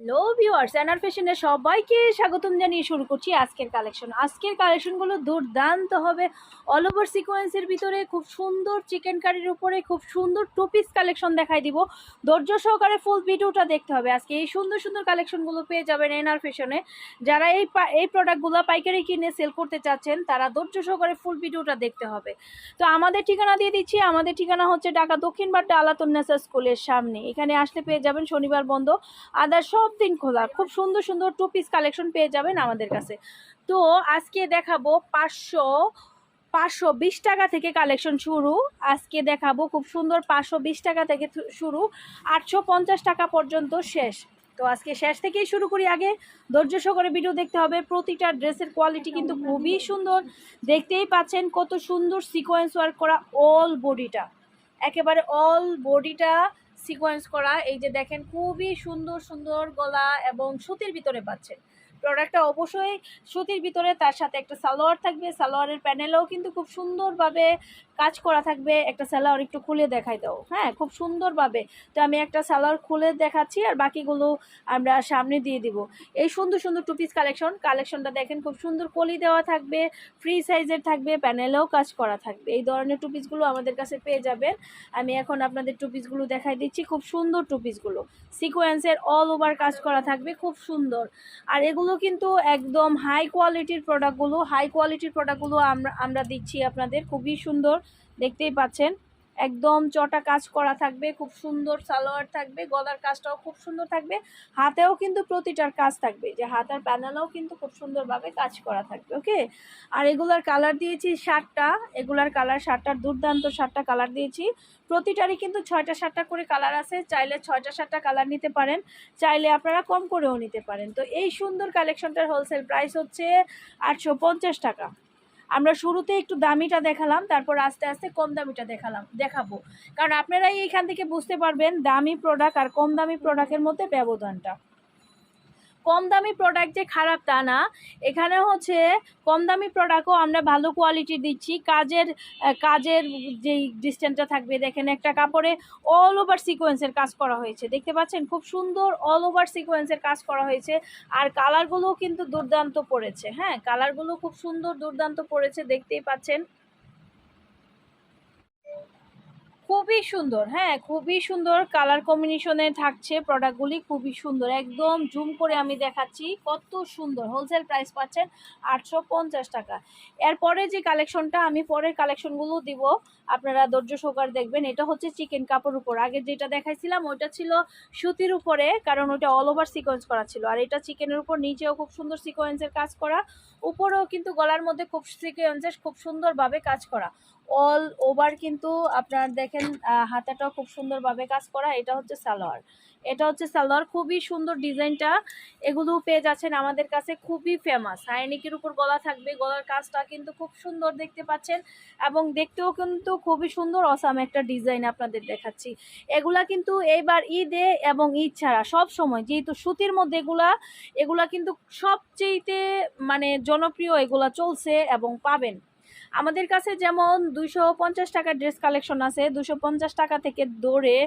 Hello viewers অ্যানার ফ্যাশনে সবাইকে স্বাগতম জানিয়ে শুরু করছি আজকের কালেকশন আজকের কালেকশনগুলো দুর্দান্ত হবে। অল ওভার সিকোয়েন্সের ভিতরে খুব সুন্দর চিকেন কারির উপরে খুব সুন্দর টু পিস কালেকশন দেখাই দিব। ধৈর্য সহকারে ফুল ভিডিওটা দেখতে হবে। আজকে এই সুন্দর সুন্দর কালেকশনগুলো পেয়ে যাবেন এনআর ফ্যাশনে যারা এই এই প্রোডাক্টগুলো পাইকারি কিনে সেল করতে চাচ্ছেন, তারা ধৈর্য সহকারে ফুল ভিডিওটা দেখতে হবে। তো আমাদের ঠিকানা দিয়ে দিচ্ছি। আমাদের ঠিকানা হচ্ছে ঢাকা দক্ষিণ বাড্ডা আলাতুন্নেসা স্কুলের সামনে। এখানে আসলে পেয়ে যাবেন শনিবার বন্ধ। আদার সব দিন খোলা, খুব সুন্দর সুন্দর টু পিস কালেকশন পেয়ে যাবেন আমাদের কাছে। তো আজকে দেখাবো পাঁচশো পাঁচশো বিশ টাকা থেকে কালেকশন শুরু। আজকে দেখাবো খুব সুন্দর পাঁচশো বিশ টাকা থেকে শুরু। আটশো পঞ্চাশ টাকা পর্যন্ত শেষ। তো আজকে শেষ থেকেই শুরু করি আগে। ধৈর্য সহকারে ভিডিও দেখতে হবে। প্রতিটা ড্রেসের কোয়ালিটি কিন্তু খুবই সুন্দর। দেখতেই পাচ্ছেন কত সুন্দর সিকোয়েন্স ওয়ার্ক করা অল বডিটা একেবারে অল বডিটা সিকোয়েন্স করা এই যে দেখেন খুবই সুন্দর সুন্দর গলা এবং সুতির ভিতরে পাচ্ছেন। প্রোডাক্টটা অবশ্যই সুতির ভিতরে, তার সাথে একটা সালোয়ার থাকবে। সালোয়ারের প্যানেলেও কিন্তু খুব সুন্দরভাবে কাজ করা থাকবে। একটা সালোয়ার একটু খুলে দেখাই দাও। হ্যাঁ খুব সুন্দরভাবে। তো আমি একটা সালোয়ার খুলে দেখাচ্ছি আর বাকিগুলো আমরা সামনে দিয়ে দিব। এই সুন্দর সুন্দর টু পিস কালেকশন কালেকশনটা দেখেন, খুব সুন্দর কলি দেওয়া থাকবে ফ্রি সাইজের থাকবে প্যানেলেও কাজ করা থাকবে। এই ধরনের টু পিসগুলো আমাদের কাছে পেয়ে যাবেন। আমি এখন আপনাদের টু পিসগুলো দেখাই দিচ্ছি। খুব সুন্দর টু পিসগুলো সিকোয়েন্সের অল ওভার কাজ করা থাকবে, খুব সুন্দর। আর এগুলো কিন্তু একদম হাই কোয়ালিটির প্রোডাক্টগুলো হাই কোয়ালিটির প্রোডাক্টগুলো আমরা আমরা দিচ্ছি আপনাদের। খুবই সুন্দর, দেখতেই পাচ্ছেন। একদম চটা কাজ করা থাকবে, খুব সুন্দর সালোয়ার থাকবে, গলার কাজটাও খুব সুন্দর থাকবে, হাতেও কিন্তু প্রতিটার কাজ থাকবে, যে হাতের প্যানেলেও কিন্তু খুব সুন্দরভাবে কাজ করা থাকবে, ওকে? আর এগুলার কালার দিয়েছি সাতটা, এগুলার কালার সাতটার দুর্দান্ত সাতটা কালার দিয়েছি, প্রতিটারই কিন্তু ছয়টা সাতটা করে কালার আছে, চাইলে ছয়টা সাতটা কালার নিতে পারেন, চাইলে আপনারা কম করেও নিতে পারেন, তো এই সুন্দর কালেকশনটার হোলসেল প্রাইস হচ্ছে আটশো পঞ্চাশ টাকা। আমরা শুরুতে একটু দামিটা দেখালাম, তারপর আস্তে আস্তে কম দামিটা দেখালাম, দেখাবো। কারণ আপনারাই এইখান থেকে বুঝতে পারবেন দামি প্রোডাক্ট আর কম দামি প্রোডাক্টের মধ্যে ব্যবধানটা। কম দামি প্রোডাক্ট যে খারাপ তা না, এখানে হচ্ছে কম দামি প্রোডাক্টও আমরা ভালো কোয়ালিটি দিচ্ছি। কাজের কাজের যেই ডিস্টেন্সটা থাকবে, দেখেন একটা কাপড়ে অল ওভার সিকোয়েন্সের কাজ করা হয়েছে। দেখতে পাচ্ছেন? খুব সুন্দর অল ওভার সিকোয়েন্সের কাজ করা হয়েছে। আর কালারগুলোও কিন্তু দুর্দান্ত পড়েছে। হ্যাঁ কালারগুলো খুব সুন্দর দুর্দান্ত পড়েছে, দেখতেই পাচ্ছেন। খুবই সুন্দর হ্যাঁ খুবই সুন্দর কালার কম্বিনেশনে থাকছে প্রোডাক্টগুলি খুবই সুন্দর। একদম জুম করে আমি দেখাচ্ছি কত সুন্দর। হোলসেল প্রাইস পাচ্ছেন আটশো পঞ্চাশ টাকা। এরপরে যে কালেকশনটা আমি পরের কালেকশনগুলো দিব, আপনারা ধৈর্য সহকার দেখবেন। এটা হচ্ছে চিকেন কাপড় উপর। আগে যেটা দেখাইছিলাম, ওইটা ছিল সুতির উপরে, কারণ ওইটা অল ওভার সিকোয়েন্স করা ছিল। আর এটা চিকেনের উপর, নিচেও খুব সুন্দর সিকোয়েন্সের কাজ করা, উপরেও কিন্তু গলার মধ্যে খুব সিকোয়েন্সের খুব সুন্দরভাবে কাজ করা। অল ওভার কিন্তু আপনার দেখেন আহ, হাতাটাও খুব সুন্দরভাবে কাজ করা। এটা হচ্ছে সালোয়ার। এটা হচ্ছে সালোয়ার খুবই সুন্দর ডিজাইনটা। এগুলো পেয়ে যাচ্ছেন আমাদের কাছে খুবই ফেমাস হাইনিকের উপর গলা থাকবে গলার কাজটা কিন্তু খুব সুন্দর দেখতে পাচ্ছেন। এবং দেখতেও কিন্তু খুবই সুন্দর অসাম একটা ডিজাইন আপনাদের দেখাচ্ছি। এগুলা কিন্তু এইবার ঈদে এবং ঈদ ছাড়া সব সময় যেহেতু সুতির মধ্যে এগুলা এগুলা কিন্তু সবচেয়েতে মানে জনপ্রিয় এগুলা চলছে এবং পাবেন। আমাদের কাছে যেমন দুইশো পঞ্চাশ টাকার ড্রেস কালেকশন আছে দুশো পঞ্চাশ টাকা থেকে দৌড়ে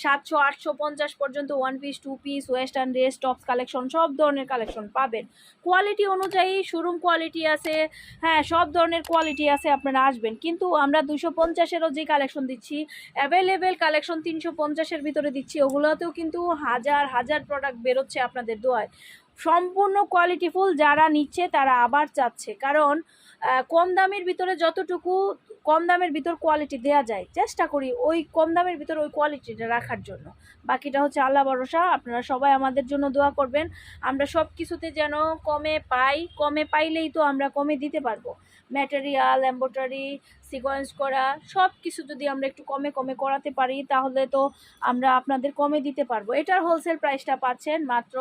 সাতশো, আটশো পঞ্চাশ পর্যন্ত one piece two piece western dress tops collection সব ধরনের কালেকশন পাবেন। কোয়ালিটি অনুযায়ী শোরুম কোয়ালিটি আছে হ্যাঁ সব ধরনের কোয়ালিটি আছে, আপনারা আসবেন। কিন্তু আমরা দুশো পঞ্চাশেরও যে কালেকশন দিচ্ছি অ্যাভেলেবেল কালেকশন তিনশো পঞ্চাশের ভিতরে দিচ্ছি, ওগুলোতেও কিন্তু হাজার হাজার প্রোডাক্ট বেরোচ্ছে আপনাদের দোয়ায়। সম্পূর্ণ কোয়ালিটিফুল যারা নিচ্ছে, তারা আবার চাচ্ছে। কারণ কম দামের ভিতরে যতটুকু কম দামের ভিতর কোয়ালিটি দেওয়া যায়, চেষ্টা করি ওই কম দামের ভিতর ওই কোয়ালিটিটা রাখার জন্য। বাকিটা হচ্ছে আল্লাহ ভরসা, আপনারা সবাই আমাদের জন্য দোয়া করবেন। আমরা সব কিছুতে যেন কমে পাই, কমে পাইলেই তো আমরা কমে দিতে পারব। ম্যাটেরিয়াল এম্ব্রয়ডারি সিকোয়েন্স করা সব কিছু যদি আমরা একটু কমে কমে করাতে পারি, তাহলে তো আমরা আপনাদের কমে দিতে পারব। এটার হোলসেল প্রাইসটা পাচ্ছেন মাত্র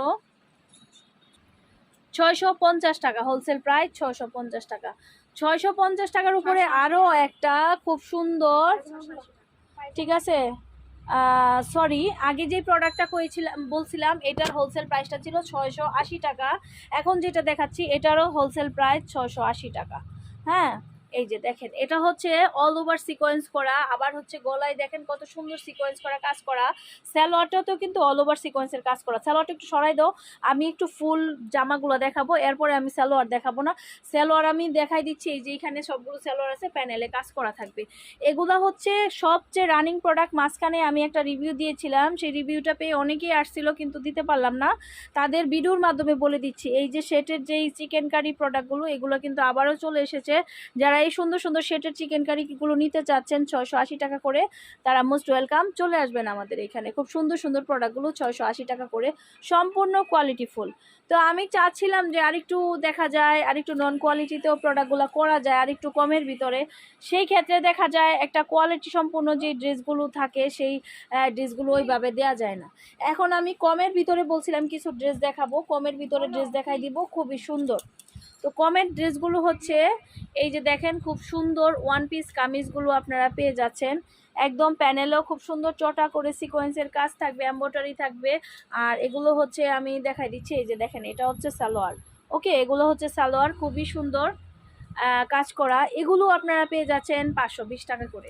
ছয়শো পঞ্চাশ টাকা হোলসেল প্রাইস ছয়শো পঞ্চাশ টাকা। ছয়শো পঞ্চাশ টাকার উপরে আরও একটা খুব সুন্দর ঠিক আছে? সরি আগে যে প্রোডাক্টটা করেছিলাম বলছিলাম এটার হোলসেল প্রাইসটা ছিল ছয়শো আশি টাকা। এখন যেটা দেখাচ্ছি এটারও হোলসেল প্রাইস ছয়শো আশি টাকা। হ্যাঁ? এই যে দেখেন, এটা হচ্ছে অল ওভার সিকোয়েন্স করা, আবার হচ্ছে গলায় দেখেন কত সুন্দর সিকোয়েন্স করা, কাজ করা। স্যালোয়ারটাতেও কিন্তু অল ওভার সিকোয়েন্সের কাজ করা। স্যালোয়ারটা একটু সরাই দাও, আমি একটু ফুল জামাগুলো দেখাবো, এরপরে আমি স্যালোয়ার দেখাবো না। স্যালোয়ার আমি দেখাই দিচ্ছি, এই যে এখানে সবগুলো স্যালোয়ার আছে প্যানেলে কাজ করা থাকবে। এগুলা হচ্ছে সবচেয়ে রানিং প্রোডাক্ট মাঝখানে আমি একটা রিভিউ দিয়েছিলাম, সেই রিভিউটা পেয়ে অনেকেই আসছিল, কিন্তু দিতে পারলাম না। তাদের ভিডিওর মাধ্যমে বলে দিচ্ছি, এই যে সেটের যেই চিকেন কারি প্রোডাক্টগুলো এগুলো কিন্তু আবারও চলে এসেছে। যারা এই সুন্দর সুন্দর সেটের চিকেন কারিগুলো নিতে চাচ্ছেন ছয়শো আশি টাকা করে, তারা মোস্ট ওয়েলকাম চলে আসবেন আমাদের এখানে। খুব সুন্দর সুন্দর প্রোডাক্টগুলো ছয়শো আশি টাকা করে, সম্পূর্ণ কোয়ালিটিফুল তো আমি চাচ্ছিলাম যে আরেকটু দেখা যায়, আরেকটু নন কোয়ালিটিতেও প্রোডাক্টগুলো করা যায়, আরেকটু কমের ভিতরে। সেই ক্ষেত্রে দেখা যায় একটা কোয়ালিটি সম্পূর্ণ যে ড্রেসগুলো থাকে, সেই ড্রেসগুলো ওইভাবে দেওয়া যায় না। এখন আমি কমের ভিতরে বলছিলাম কিছু ড্রেস দেখাবো, কমের ভিতরে ড্রেস দেখাই দিব, খুবই সুন্দর। তো কমের ড্রেসগুলো হচ্ছে, এই যে দেখেন খুব সুন্দর ওয়ান পিস কামিজগুলো আপনারা পেয়ে যাচ্ছেন। একদম প্যানেলেও খুব সুন্দর চটা করে সিকোয়েন্সের কাজ থাকবে এম্ব্রয়ডারি থাকবে। আর এগুলো হচ্ছে আমি দেখাই দিচ্ছি, এই যে দেখেন এটা হচ্ছে সালোয়ার। ওকে এগুলো হচ্ছে সালোয়ার, খুবই সুন্দর কাজ করা। এগুলো আপনারা পেয়ে যাচ্ছেন পাঁচশো বিশ টাকা করে।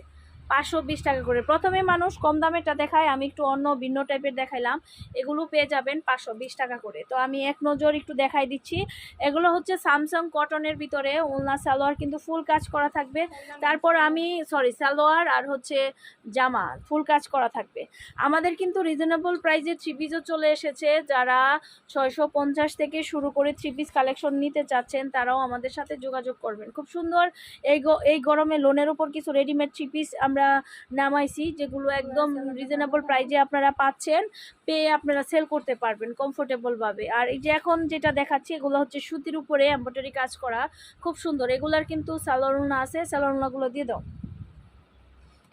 পাঁচশো বিশ টাকা করে। প্রথমে মানুষ কম দামেরটা দেখায়, আমি একটু অন্য ভিন্ন টাইপের দেখাইলাম, এগুলো পেয়ে যাবেন পাঁচশো বিশ টাকা করে। তো আমি এক নজর একটু দেখাই দিচ্ছি। এগুলো হচ্ছে স্যামসাং কটনের ভিতরে ওলনা সালোয়ার কিন্তু ফুল কাজ করা থাকবে। তারপর আমি সরি সালোয়ার আর হচ্ছে জামা ফুল কাজ করা থাকবে। আমাদের কিন্তু রিজনেবল প্রাইসে থ্রি পিসও চলে এসেছে। যারা ছয়শো পঞ্চাশ থেকে শুরু করে থ্রি পিস কালেকশন নিতে চাচ্ছেন, তারাও আমাদের সাথে যোগাযোগ করবেন। খুব সুন্দর, এই এই গরমে লোনের উপর কিছু রেডিমেড থ্রি পিস আমরা নামাইছি, যেগুলো একদম রিজনেবল প্রাইজে আপনারা পাচ্ছেন, পেয়ে আপনারা সেল করতে পারবেন কমফোর্টেবলভাবে আর এই যে এখন যেটা দেখাচ্ছি, এগুলো হচ্ছে সুতির উপরে এম্ব্রয়ডারি কাজ করা। খুব সুন্দর। এগুলার কিন্তু সালোয়ার আছে সালোয়ারুনাগুলো দিয়ে দাও।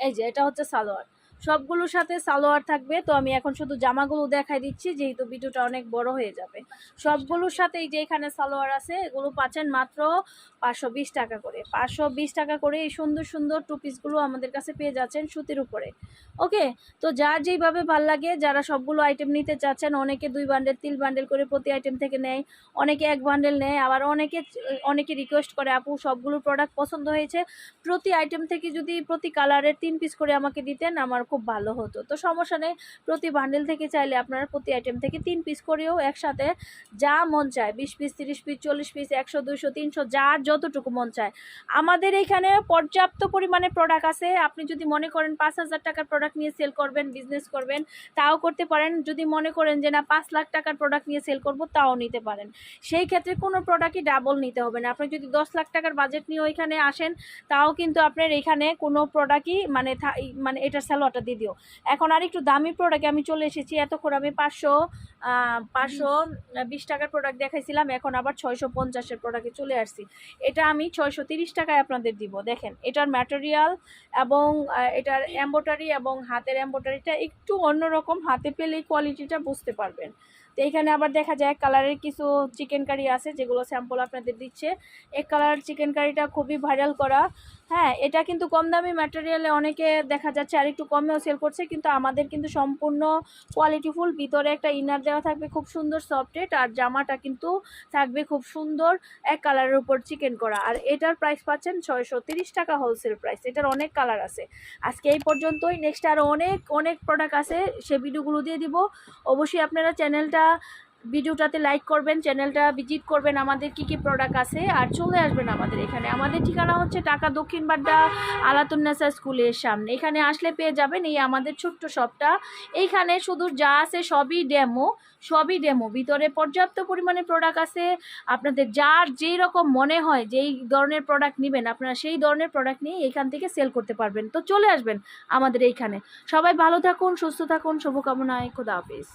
এই যে, এটা হচ্ছে সালোয়ার সবগুলোর সাথে সালোয়ার থাকবে। তো আমি এখন শুধু জামাগুলো দেখাই দিচ্ছি, যেহেতু ভিডিওটা অনেক বড় হয়ে যাবে। সবগুলোর সাথে এই যে এখানে সালোয়ার আছে, এগুলো পাচ্ছেন মাত্র পাঁচশো বিশ টাকা করে। পাঁচশো বিশ টাকা করে এই সুন্দর সুন্দর টু পিসগুলো আমাদের কাছে পেয়ে যাচ্ছেন সুতির উপরে। ওকে? তো যার যেইভাবে ভালো লাগে, যারা সবগুলো আইটেম নিতে চাচ্ছেন, অনেকে দুই বান্ডেল তিন বান্ডেল করে প্রতি আইটেম থেকে নেয়, অনেকে এক বান্ডেল নেয়, আবার অনেকে অনেকে রিকোয়েস্ট করে, আপু সবগুলো প্রোডাক্ট পছন্দ হয়েছে। প্রতি আইটেম থেকে যদি প্রতি কালারের তিন পিস করে আমাকে দিতেন, আমার খুব ভালো হতো। তো সমস্যা নেই, প্রতি বান্ডেল থেকে চাইলে আপনারা প্রতি আইটেম থেকে তিন পিস করেও একসাথে যা মন চায়, বিশ পিস তিরিশ পিস চল্লিশ পিস একশো, দুইশো, তিনশো, যার যতটুকু মন চায়। আমাদের এখানে পর্যাপ্ত পরিমাণে প্রোডাক্ট আছে। আপনি যদি মনে করেন পাঁচ হাজার টাকার প্রোডাক্ট নিয়ে সেল করবেন বিজনেস করবেন, তাও করতে পারেন। যদি মনে করেন যে না, পাঁচ লাখ টাকার প্রোডাক্ট নিয়ে সেল করব, তাও নিতে পারেন। সেই ক্ষেত্রে কোনো প্রোডাক্টই ডাবল নিতে হবে না। আপনি যদি দশ লাখ টাকার বাজেট নিয়ে ওইখানে আসেন, তাও কিন্তু আপনার এখানে কোনো প্রোডাক্টই মানে মানে এটার স্যালোয়ারটা দিয়ে দিও। এখন আর একটু দামি প্রোডাক্টে আমি চলে এসেছি, এতক্ষণ আমি পাঁচশো পাঁচশো বিশ টাকার প্রোডাক্ট দেখাইছিলাম, এখন আবার ছয়শো পঞ্চাশের প্রোডাক্টে চলে আসছি। এটা আমি ছয়শো তিরিশ টাকায় আপনাদের দিব, দেখেন, এটার ম্যাটেরিয়াল এবং এটার এম্বোটারি এবং হাতের এম্বোটারিটা একটু অন্যরকম, হাতে পেলে কোয়ালিটিটা বুঝতে পারবেন। তো এখানে আবার দেখা যায় এক কালারের কিছু চিকেন কারি আছে, যেগুলো স্যাম্পল আপনাদের দিচ্ছে। এক কালার চিকেন কারিটা খুবই ভাইরাল করা। হ্যাঁ এটা কিন্তু কম দামি ম্যাটেরিয়ালে অনেকে দেখা যাচ্ছে আর একটু কমেও সেল করছে, কিন্তু আমাদের কিন্তু সম্পূর্ণ কোয়ালিটিফুল ভিতরে একটা ইনার দেওয়া থাকবে খুব সুন্দর সফটেড আর জামাটা কিন্তু থাকবে খুব সুন্দর এক কালারের উপর চিকেন করা। আর এটার প্রাইস পাচ্ছেন ছয়শো তিরিশ টাকা হোলসেল প্রাইস এটার অনেক কালার আছে। আজকে এই পর্যন্তই নেক্সট আর অনেক অনেক প্রোডাক্ট আছে, সে ভিডিওগুলো দিয়ে দিব। অবশ্যই আপনারা চ্যানেলটা ভিডিওটাতে লাইক করবেন, চ্যানেলটা ভিজিট করবেন, আমাদের কি কি প্রোডাক্ট আছে, আর চলে আসবেন আমাদের এখানে। আমাদের ঠিকানা হচ্ছে টাকা দক্ষিণ বাড্ডা আলাতুন্নেসা স্কুলের সামনে। এখানে আসলে পেয়ে যাবেন এই আমাদের ছোট্ট শপটা এইখানে শুধু যা আছে সবই ডেমো সবই ডেমো ভিতরে পর্যাপ্ত পরিমাণে প্রোডাক্ট আছে। আপনাদের যার যেই রকম মনে হয়, যেই ধরনের প্রোডাক্ট নেবেন, আপনারা সেই ধরনের প্রোডাক্ট নিয়ে এখান থেকে সেল করতে পারবেন। তো চলে আসবেন আমাদের এইখানে। সবাই ভালো থাকুন, সুস্থ থাকুন, শুভকামনায়। খোদা হাফিজ।